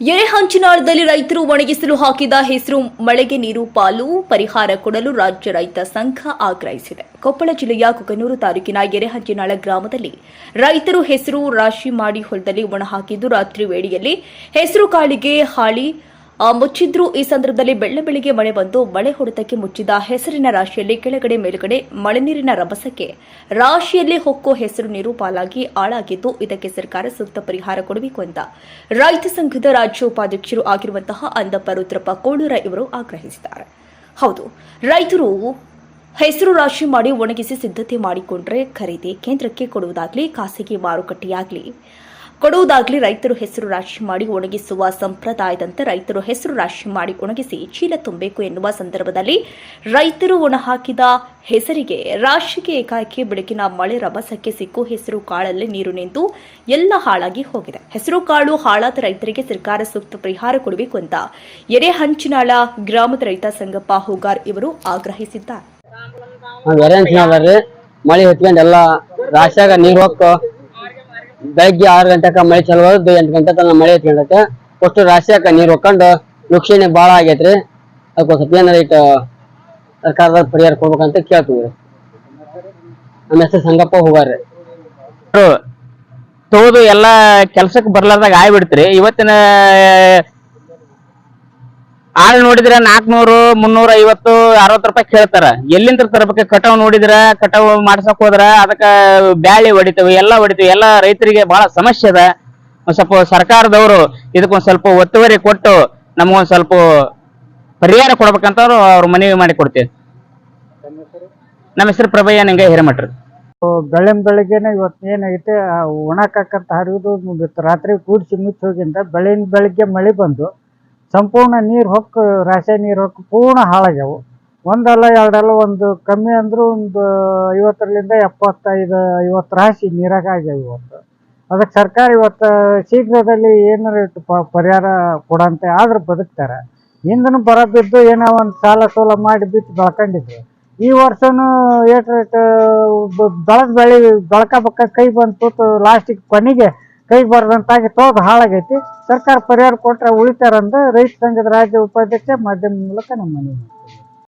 ಎರೆಹಂಚಿನಾಳದಲ್ಲಿ ರೈತರು ಒಣಗಿಸಲು ಹಾಕಿದ ಹೆಸರು ಮಳೆಗೆ ನೀರು ಪಾಲು ಪರಿಹಾರ ಕೊಡಲು ರಾಜ್ಯ ರೈತ ಸಂಘ ಆಗ್ರಹಿಸಿದೆ. ಕೊಪ್ಪಳ ಜಿಲ್ಲೆಯ ಕುಕನೂರು ತಾಲೂಕಿನ ಎರೆಹಂಚಿನಾಳ ಗ್ರಾಮದಲ್ಲಿ ರೈತರು ಹೆಸರು ರಾಶಿ ಮಾಡಿ ಹೊಲದಲ್ಲಿ ಒಣಹಾಕಿದ್ದು ರಾತ್ರಿ ವೇಳೆಯಲ್ಲಿ ಹೆಸರು ಕಾಳಿಗೆ ಹಾಳಿ ಮುಚ್ಚಿದ್ರು ಈ ಸಂದರ್ಭದಲ್ಲಿ ಬೆಳ್ಳ ಬೆಳಿಗ್ಗೆ ಮಳೆ ಬಂದು ಮಳೆ ಹೊಡೆತಕ್ಕೆ ಮುಚ್ಚಿದ ಹೆಸರಿನ ರಾಶಿಯಲ್ಲಿ ಕೆಳಗಡೆ ಮೇಲುಗಡೆ ಮಳೆ ನೀರಿನ ರಭಸಕ್ಕೆ ರಾಶಿಯಲ್ಲಿ ಹೊಕ್ಕು ಹೆಸರು ನೀರು ಪಾಲಾಗಿ ಹಾಳಾಗಿದ್ದು ಇದಕ್ಕೆ ಸರ್ಕಾರ ಸೂಕ್ತ ಪರಿಹಾರ ಕೊಡಬೇಕು ಅಂತ ರೈತ ಸಂಘದ ರಾಜ್ಯ ಉಪಾಧ್ಯಕ್ಷರು ಆಗಿರುವಂತಹ ಅಂದಪ್ಪ ರುದ್ರಪ್ಪ ಕೋಳೂರ ಇವರು ಆಗ್ರಹಿಸಿದ್ದಾರೆ. ಹೌದು, ರೈತರು ಹೆಸರು ರಾಶಿ ಮಾಡಿ ಒಣಗಿಸಿ ಸಿದ್ಧತೆ ಮಾಡಿಕೊಂಡ್ರೆ ಖರೀದಿ ಕೇಂದ್ರಕ್ಕೆ ಕೊಡುವುದಾಗಲಿ, ಖಾಸಗಿ ಮಾರುಕಟ್ಟೆಯಾಗ್ಲಿ ಕೊಡುವುದಾಗ್ಲಿ ರೈತರು ಹೆಸರು ರಾಶಿ ಮಾಡಿ ಒಣಗಿಸುವ ಸಂಪ್ರದಾಯದಂತೆ ರೈತರು ಹೆಸರು ರಾಶಿ ಮಾಡಿ ಒಣಗಿಸಿ ಚೀಲ ತುಂಬಬೇಕು ಎನ್ನುವ ಸಂದರ್ಭದಲ್ಲಿ ರೈತರು ಒಣಹಾಕಿದ ಹೆಸರಿಗೆ ರಾಶಿಗೆ ಏಕಾಏಕಿ ಬೆಳಕಿನ ಮಳೆ ರಭಸಕ್ಕೆ ಸಿಕ್ಕು ಹೆಸರು ಕಾಳಲ್ಲಿ ನೀರು ನಿಂತು ಎಲ್ಲ ಹಾಳಾಗಿ ಹೋಗಿದೆ. ಹೆಸರು ಕಾಳು ಹಾಳಾದ ರೈತರಿಗೆ ಸರ್ಕಾರ ಸೂಕ್ತ ಪರಿಹಾರ ಕೊಡಬೇಕು ಅಂತ ಎರೆಹಂಚಿನಾಳ ಗ್ರಾಮದ ರೈತ ಸಂಗಪ್ಪ ಹೂಗಾರ್ ಇವರು ಆಗ್ರಹಿಸಿದ್ದಾರೆ. ಮಳೆ ಹೊತ್ಕೊಂಡೆಲ್ಲ ರಾಶಿಯಾಗ ನೀರು ಹೊಕ್ಕು. ಬೆಳಗ್ಗೆ ಆರು ಗಂಟೆಕ ಮಳೆ ಚಲೋ ಆದ್ದು ಎಂಟು ಗಂಟೆ ತನಕ ಮಳೆ ಎತ್ಕೊಂಡೈತೆ ಅಷ್ಟು ರಾಶಿಯಾಕ ನೀರು ಹೊಕ್ಕೊಂಡು ನುಕ್ಷಣೆ ಭಾಳ ಆಗೈತ್ರಿ. ಅದಕ್ಕೆ ಸ್ವಲ್ಪ ಏನಾರ ಇಟ್ಟು ಸರ್ಕಾರದಾಗ ಪರಿಹಾರ ಕೊಡ್ಬೇಕಂತ ಕೇಳ್ತೀವಿ. ನಮ್ಮ ಹೆಸರು ಸಂಗಪ್ಪ ಹೋಗಾರ್ರಿ ತೋದು ಎಲ್ಲ ಕೆಲ್ಸಕ್ಕೆ ಬರ್ಲಾರ್ದಾಗ ಆಗ್ಬಿಡ್ತ್ರಿ. ಇವತ್ತಿನ ಆಳ್ ನೋಡಿದ್ರೆ ನಾಲ್ಕನೂರು ಮುನ್ನೂರ, ಐವತ್ತು, ಅರವತ್ತು ರೂಪಾಯಿ ಕೇಳ್ತಾರ. ಎಲ್ಲಿಂದ ತರಬೇಕು? ಕಟಾವ್ ನೋಡಿದ್ರ, ಕಟಾವ್ ಮಾಡ್ಸಕ್ ಹೋದ್ರ ಅದಕ್ಕ ಬ್ಯಾಳಿ ಹೊಡಿತೇವೆ, ಎಲ್ಲಾ ಹೊಡಿತೇವೆ. ಎಲ್ಲಾ ರೈತರಿಗೆ ಬಹಳ ಸಮಸ್ಯೆ ಅದ. ಒಂದ್ ಸ್ವಲ್ಪ ಸರ್ಕಾರದವರು ಇದಕ್ಕೊಂದ್ ಸ್ವಲ್ಪ ಒತ್ತುವರಿ ಕೊಟ್ಟು ನಮಗೊಂದ್ ಸ್ವಲ್ಪ ಪರಿಹಾರ ಕೊಡ್ಬೇಕಂತ ಅವ್ರು ಮನವಿ ಮಾಡಿ ಕೊಡ್ತೇವೆ. ನಮ್ಮ ಹೆಸರು ಪ್ರಭಯ್ಯ ನಿಂಗೆ ಹಿರೇಮಠ್ರಿ ಬೆಳೆ ಬೆಳಿಗ್ಗೆನೆ ಇವತ್ತು ಏನಾಗೈತೆ ಒಣಕಾಕಂತ ಹರಿದು ರಾತ್ರಿ ಕೂಡಿಸಿ ಮುಚ್ಚಿ ಹೋಗಿಂದ ಬೆಳಿನ ಬೆಳಿಗ್ಗೆ ಮಳೆ ಬಂದು ಸಂಪೂರ್ಣ ನೀರು ಹೊಕ್ಕು ರಾಶಿ ನೀರು ಹೊಕ್ಕು ಪೂರ್ಣ ಹಾಳಾಗ್ಯಾವು. ಒಂದಲ್ಲ ಎರಡಲ್ಲ ಒಂದು ಕಮ್ಮಿ ಅಂದರೂ ಒಂದು ಐವತ್ತರಿಂದ ಎಪ್ಪತ್ತೈದು, ಐವತ್ತು ರಾಶಿ ನೀರಾಗ ಆಗ್ಯಾವ ಇವತ್ತು. ಅದಕ್ಕೆ ಸರ್ಕಾರ ಇವತ್ತು ಶೀಘ್ರದಲ್ಲಿ ಏನಾರ ಪರಿಹಾರ ಕೊಡಂತೆ ಆದ್ರೆ ಬದುಕ್ತಾರೆ. ಹಿಂದನು ಬರ ಬಿದ್ದು ಏನೋ ಒಂದು ಸಾಲ ಸೋಲ ಮಾಡಿ ಬಿತ್ತು ಬೆಳ್ಕೊಂಡಿದ್ರು. ಈ ವರ್ಷನೂ ಏಟ್ ರೇಟ್ ಬೆಳೆದ ಬೆಳೆ ಬೆಳ್ಕೊಬೇಕ ಕೈ ಬಂದು ಕೂತು ಲಾಸ್ಟಿಗೆ ಕೊನೆಗೆ ಕೈ ಬರದಂತಾಗಿ ಅದು ಹಾಳಾಗೈತಿ. ಸರ್ಕಾರ ಪರಿಹಾರ ಕೊಟ್ರೆ ಉಳಿತಾರಂದು ರೈತ ಸಂಘದ ರಾಜ್ಯ ಉಪಾಧ್ಯಕ್ಷ ಮಾಧ್ಯಮ ಮೂಲಕ ನಮ್ಮ ಮನವಿ